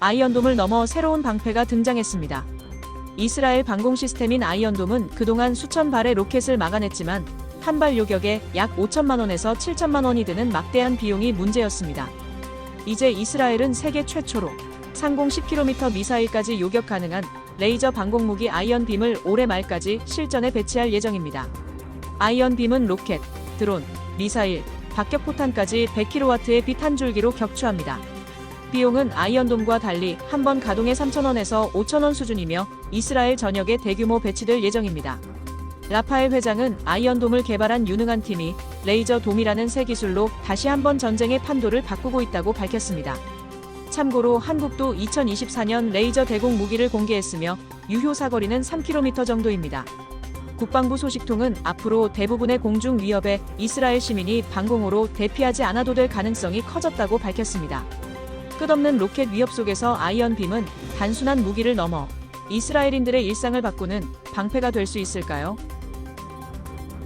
아이언돔을 넘어 새로운 방패가 등장했습니다. 이스라엘 방공 시스템인 아이언돔은 그동안 수천 발의 로켓을 막아냈지만 한 발 요격에 약 5천만 원에서 7천만 원이 드는 막대한 비용이 문제였습니다. 이제 이스라엘은 세계 최초로 상공 10km 미사일까지 요격 가능한 레이저 방공무기 아이언빔을 올해 말까지 실전에 배치할 예정입니다. 아이언빔은 로켓, 드론, 미사일, 박격포탄까지 100kW의 빛한 줄기로 격추합니다. 비용은 아이언돔과 달리 한 번 가동에 3,000원에서 5,000원 수준이며 이스라엘 전역에 대규모 배치될 예정입니다. 라파엘 회장은 아이언돔을 개발한 유능한 팀이 레이저 돔이라는 새 기술로 다시 한번 전쟁의 판도를 바꾸고 있다고 밝혔습니다. 참고로 한국도 2024년 레이저 대공 무기를 공개했으며 유효 사거리는 3km 정도입니다. 국방부 소식통은 앞으로 대부분의 공중 위협에 이스라엘 시민이 방공으로 대피하지 않아도 될 가능성이 커졌다고 밝혔습니다. 끝없는 로켓 위협 속에서 아이언빔은 단순한 무기를 넘어 이스라엘인들의 일상을 바꾸는 방패가 될 수 있을까요?